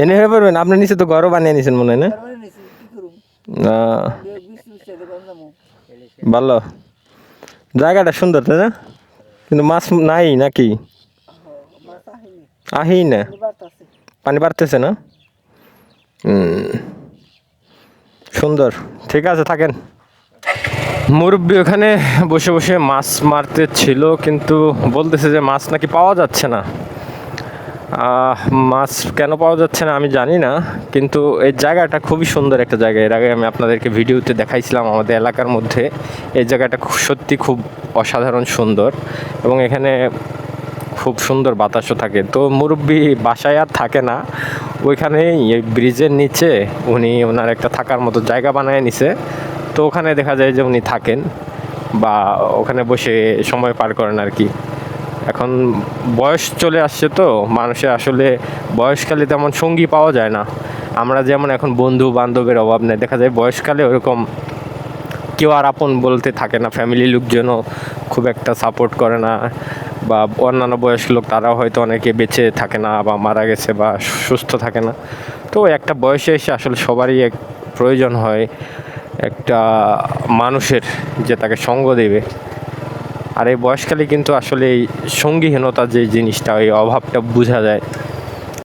এনে হয়ে পারবেন আপনার নিচে তো ঘরও বানিয়ে নিছেন মনে হয় না? ভালো। জায়গাটা সুন্দর তাই না? কিন্তু মাছ নাই নাকি? আহি না। পানি বাড়তেছে না? সুন্দর। ঠিক আছে থাকেন। মুরব্বী ওখানে বসে বসে মাছ মারতে ছিল কিন্তু বলতেছে যে মাছ নাকি পাওয়া যাচ্ছে না। মাছ কেন পাওয়া যাচ্ছে না আমি জানি না, কিন্তু এই জায়গাটা খুবই সুন্দর একটা জায়গা। এর আগে আমি আপনাদেরকে ভিডিওতে দেখাইছিলাম আমাদের এলাকার মধ্যে। এই জায়গাটা সত্যি খুব অসাধারণ সুন্দর এবং এখানে খুব সুন্দর বাতাসও থাকে। তো মুরব্বী বাসায় আর থাকে না। ওইখানেই এই ব্রিজের নিচে উনি ওনার একটা থাকার মতো জায়গা বানায় নিছে। তো ওখানে দেখা যায় যে উনি থাকেন বা ওখানে বসে সময় পার করেন আর কি। এখন বয়স চলে আসছে তো, মানুষের আসলে বয়সকালে তেমন সঙ্গী পাওয়া যায় না। আমরা যেমন এখন বন্ধু বান্ধবের অভাব নেই, দেখা যায় বয়সকালে ওরকম কেউ আর আপন বলতে থাকে না ফ্যামিলি লোকজনও খুব একটা সাপোর্ট করে না বা অন্যান্য বয়স্ক লোক তারাও হয়তো অনেকে বেঁচে থাকে না বা মারা গেছে বা সুস্থ থাকে না। তো একটা বয়সে এসে আসলে সবারই এক প্রয়োজন হয় একটা মানুষের যে তাকে সঙ্গ দেবে। আর এই বয়সকালে কিন্তু আসলে এই সঙ্গীহীনতা যে জিনিসটা ওই অভাবটা বোঝা যায়।